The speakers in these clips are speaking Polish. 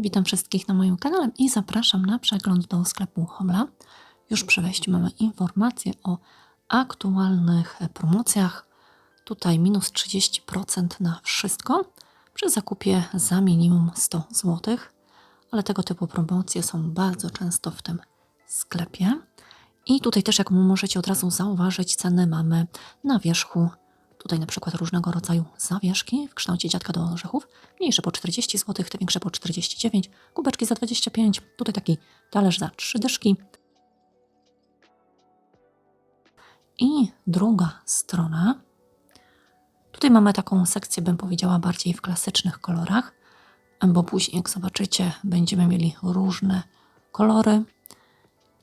Witam wszystkich na moim kanale i zapraszam na przegląd do sklepu Homla. Już przy wejściu mamy informacje o aktualnych promocjach. Tutaj minus 30% na wszystko przy zakupie za minimum 100 zł. Ale tego typu promocje są bardzo często w tym sklepie. I tutaj też, jak możecie od razu zauważyć, ceny mamy na wierzchu. Tutaj na przykład różnego rodzaju zawieszki w kształcie dziadka do orzechów. Mniejsze po 40 zł, te większe po 49, kubeczki za 25. Tutaj taki talerz za 3 dyszki. I druga strona. Tutaj mamy taką sekcję, bym powiedziała, bardziej w klasycznych kolorach, bo później, jak zobaczycie, będziemy mieli różne kolory.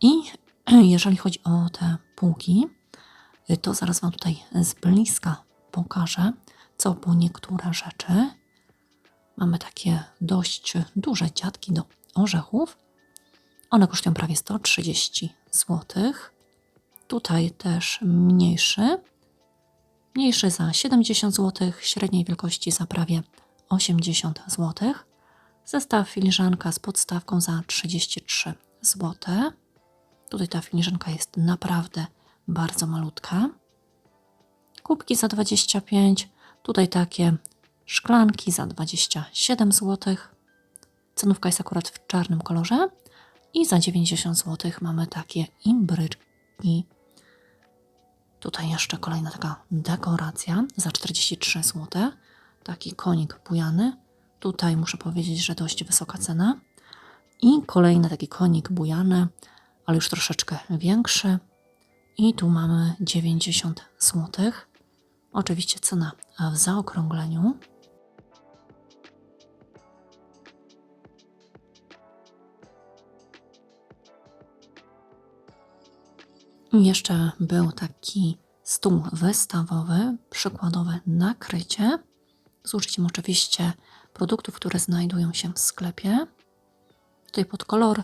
I jeżeli chodzi o te półki, to zaraz Wam tutaj z bliska pokażę, co po niektóre rzeczy. Mamy takie dość duże dziadki do orzechów. One kosztują prawie 130 zł. Tutaj też mniejszy. Mniejszy za 70 zł, średniej wielkości za prawie 80 zł. Zestaw filiżanka z podstawką za 33 zł. Tutaj ta filiżanka jest naprawdę bardzo malutka. Kubki za 25, tutaj takie szklanki za 27 zł. Cenówka jest akurat w czarnym kolorze. I za 90 zł mamy takie imbryczki. Tutaj jeszcze kolejna taka dekoracja za 43 zł. Taki konik bujany. Tutaj muszę powiedzieć, że dość wysoka cena. I kolejny taki konik bujany, ale już troszeczkę większy. I tu mamy 90 zł. Oczywiście cena w zaokrągleniu. Jeszcze był taki stół wystawowy, przykładowe nakrycie z użyciem oczywiście produktów, które znajdują się w sklepie. Tutaj pod kolor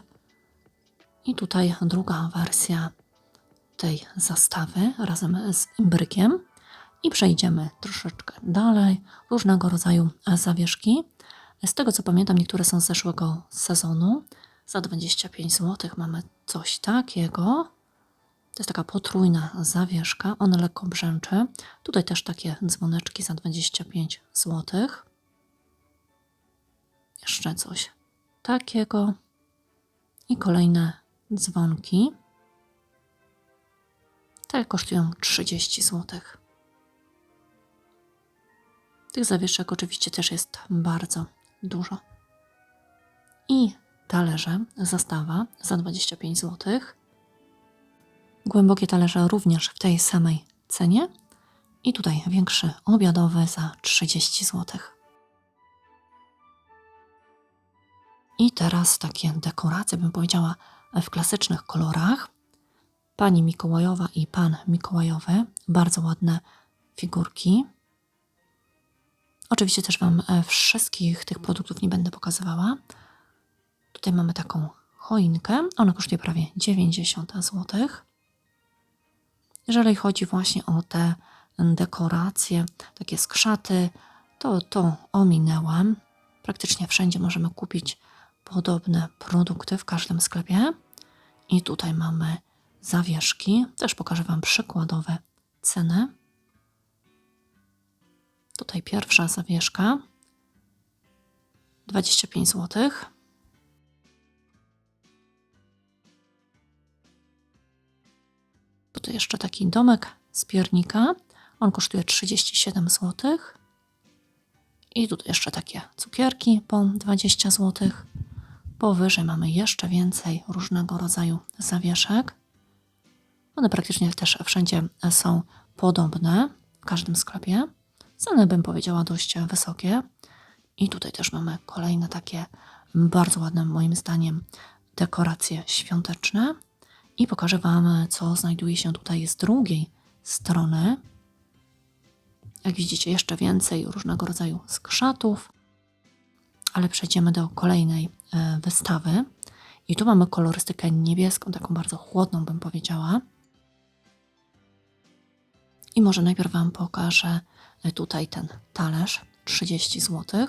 i tutaj druga wersja tej zastawy razem z imbrykiem. I przejdziemy troszeczkę dalej. Różnego rodzaju zawieszki. Z tego co pamiętam, niektóre są z zeszłego sezonu. Za 25 zł mamy coś takiego. To jest taka potrójna zawieszka. Ona lekko brzęczy. Tutaj też takie dzwoneczki za 25 zł. Jeszcze coś takiego. I kolejne dzwonki. Te kosztują 30 zł. Tych zawieszek oczywiście też jest bardzo dużo. I talerze, zastawa za 25 zł. Głębokie talerze również w tej samej cenie. I tutaj większy obiadowy za 30 zł. I teraz takie dekoracje, bym powiedziała, w klasycznych kolorach. Pani Mikołajowa i pan Mikołajowy. Bardzo ładne figurki. Oczywiście też Wam e, wszystkich tych produktów nie będę pokazywała. Tutaj mamy taką choinkę. Ona kosztuje prawie 90 zł. Jeżeli chodzi właśnie o te dekoracje, takie skrzaty, to to ominęłam. Praktycznie wszędzie możemy kupić podobne produkty w każdym sklepie. I tutaj mamy zawieszki. Też pokażę Wam przykładowe ceny. Tutaj pierwsza zawieszka 25 zł. Tu jeszcze taki domek z piernika. On kosztuje 37 zł. I tutaj jeszcze takie cukierki po 20 zł. Powyżej mamy jeszcze więcej różnego rodzaju zawieszek. One praktycznie też wszędzie są podobne w każdym sklepie. Ceny bym powiedziała dość wysokie. I tutaj też mamy kolejne takie bardzo ładne moim zdaniem dekoracje świąteczne. I pokażę Wam, co znajduje się tutaj z drugiej strony. Jak widzicie, jeszcze więcej różnego rodzaju skrzatów. Ale przejdziemy do kolejnej e, wystawy. I tu mamy kolorystykę niebieską, taką bardzo chłodną, bym powiedziała. I może najpierw Wam pokażę tutaj ten talerz 30 zł.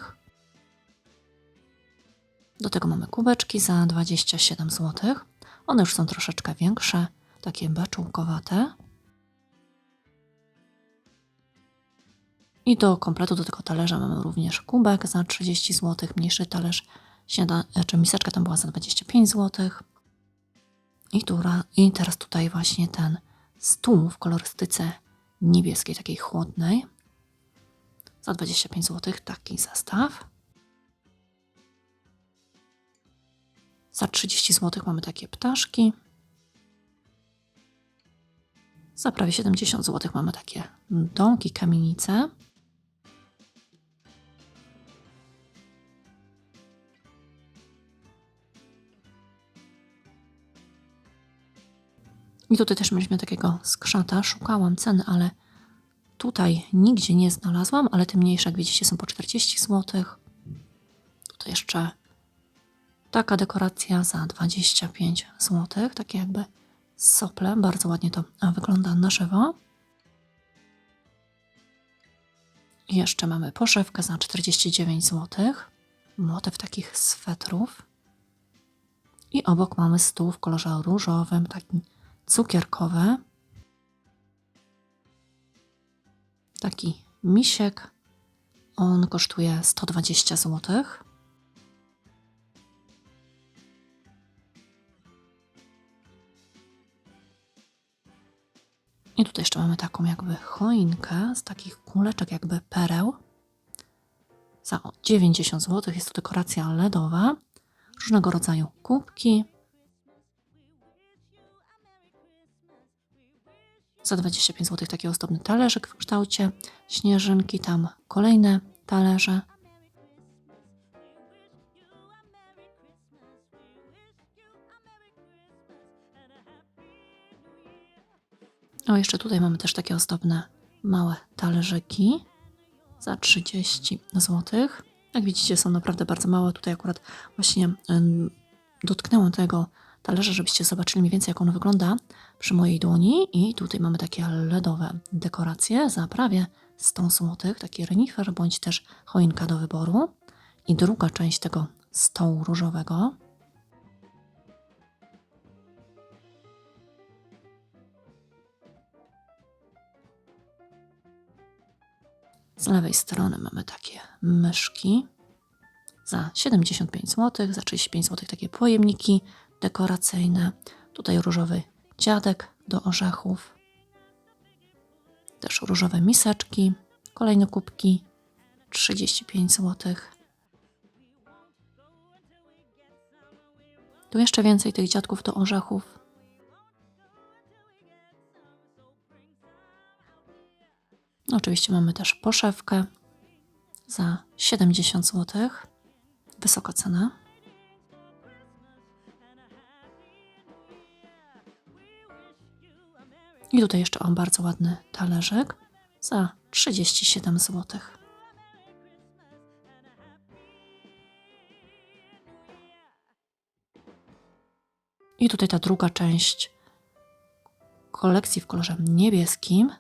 Do tego mamy kubeczki za 27 zł. One już są troszeczkę większe, takie beczułkowate. I do kompletu do tego talerza mamy również kubek za 30 zł, mniejszy talerz, śniada, czy miseczka tam była za 25 zł. I, tura, I teraz tutaj właśnie ten stół w kolorystyce niebieskiej, takiej chłodnej. Za 25 zł taki zestaw. Za 30 zł mamy takie ptaszki. Za prawie 70 zł mamy takie domki, kamienice. I tutaj też mieliśmy takiego skrzata. Szukałam ceny, ale tutaj nigdzie nie znalazłam, ale te mniejsze, jak widzicie, są po 40 zł. Tutaj jeszcze taka dekoracja za 25 zł. Takie jakby sople. Bardzo ładnie to wygląda na żywo. Jeszcze mamy poszewkę za 49 zł. Motyw takich swetrów. I obok mamy stół w kolorze różowym, taki cukierkowe. Taki misiek. On kosztuje 120 zł. I tutaj jeszcze mamy taką jakby choinkę z takich kuleczek jakby pereł. Za 90 zł jest to dekoracja LEDowa. Różnego rodzaju kubki, Za 25 zł taki ozdobny talerzyk w kształcie śnieżynki, tam kolejne talerze. O, jeszcze tutaj mamy też takie ozdobne małe talerzyki za 30 zł. Jak widzicie, są naprawdę bardzo małe. Tutaj akurat właśnie dotknęłam tego talerza, żebyście zobaczyli mniej więcej, jak on wygląda przy mojej dłoni. I tutaj mamy takie LEDowe dekoracje za prawie 100 zł, taki renifer bądź też choinka do wyboru. I druga część tego stołu różowego. Z lewej strony mamy takie myszki za 75 zł, za 35 zł takie pojemniki dekoracyjne. Tutaj różowy dziadek do orzechów. Też różowe miseczki, kolejne kubki 35 zł. Tu jeszcze więcej tych dziadków do orzechów. Oczywiście mamy też poszewkę za 70 zł. Wysoka cena. I tutaj jeszcze o bardzo ładny talerzyk za 37 zł. I tutaj ta druga część kolekcji w kolorze niebieskim.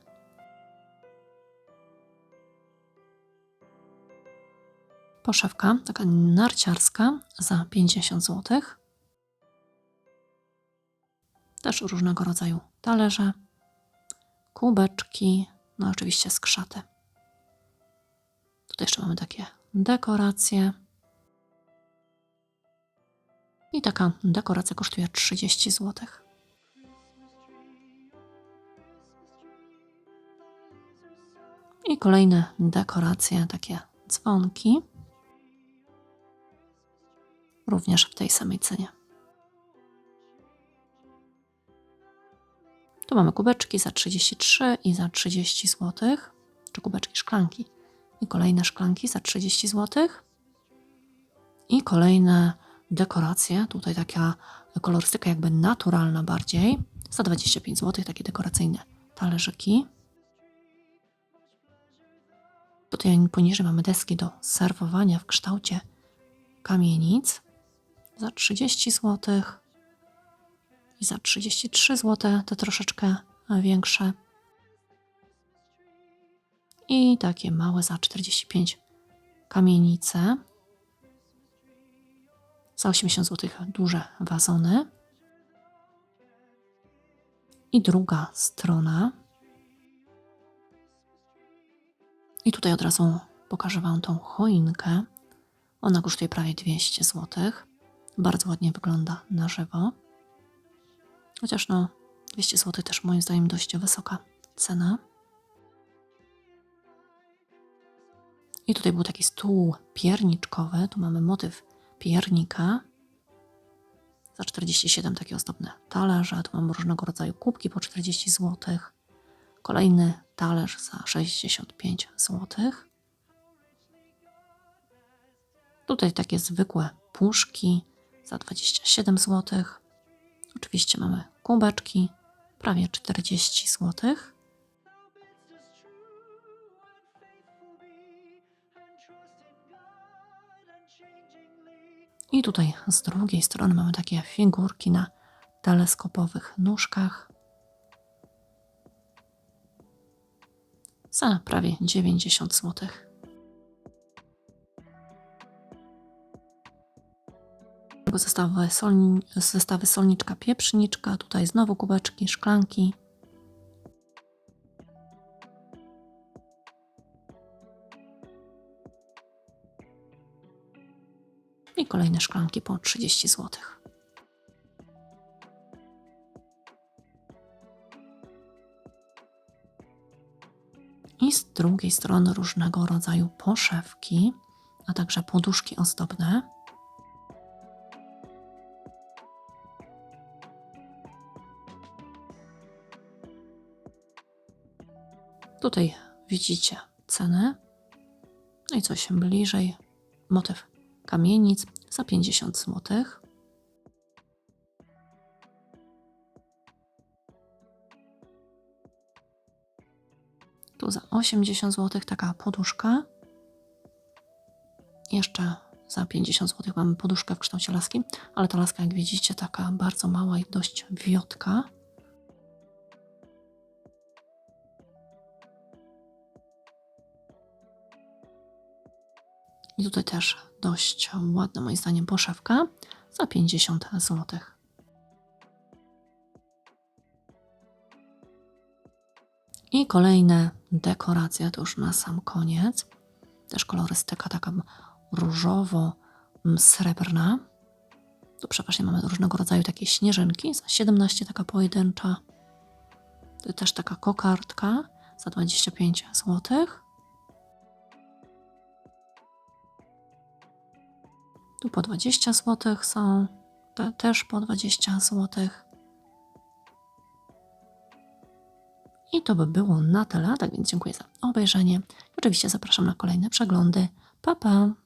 Poszewka, taka narciarska za 50 zł. Też różnego rodzaju talerze kubeczki, no oczywiście skrzaty. Tutaj jeszcze mamy takie dekoracje. I taka dekoracja kosztuje 30 zł. I kolejne dekoracje, takie dzwonki. Również w tej samej cenie. Tu mamy kubeczki za 33 i za 30 zł, czy kubeczki szklanki. I kolejne szklanki za 30 zł. I kolejne dekoracje, tutaj taka kolorystyka jakby naturalna bardziej, za 25 zł, takie dekoracyjne talerzyki. Tutaj poniżej mamy deski do serwowania w kształcie kamienic za 30 zł i za 33 zł, te troszeczkę większe. I takie małe za 45 kamienice Za 80 zł duże wazony. I druga strona. I tutaj od razu pokażę Wam tą choinkę. Ona kosztuje prawie 200 zł. Bardzo ładnie wygląda na żywo. Chociaż no, 200 zł też moim zdaniem dość wysoka cena. I tutaj był taki stół pierniczkowy. Tu mamy motyw piernika. Za 47 takie ozdobne talerze. Tu mamy różnego rodzaju kubki po 40 zł. Kolejny talerz za 65 zł. Tutaj takie zwykłe puszki za 27 zł. Oczywiście mamy kubeczki, prawie 40 zł. I tutaj z drugiej strony mamy takie figurki na teleskopowych nóżkach. Za prawie 90 zł. Zestawy, solni, zestawy solniczka, pieprzniczka. Tutaj znowu kubeczki, szklanki. I kolejne szklanki po 30 zł. I z drugiej strony różnego rodzaju poszewki, a także poduszki ozdobne. Tutaj widzicie ceny. No i coś bliżej. Motyw kamienic za 50 zł. Tu za 80 zł taka poduszka. Jeszcze za 50 zł mamy poduszkę w kształcie laski, ale ta laska, jak widzicie, taka bardzo mała i dość wiotka. I tutaj też dość ładna moim zdaniem poszewka za 50 zł. I kolejne dekoracje, to już na sam koniec. Też kolorystyka taka różowo-srebrna. Tu przeważnie mamy różnego rodzaju takie śnieżynki, za 17 taka pojedyncza. To też taka kokardka za 25 złotych. Tu po 20 zł są, te też po 20 zł. I to by było na tyle, tak więc dziękuję za obejrzenie. Oczywiście zapraszam na kolejne przeglądy. Pa, pa!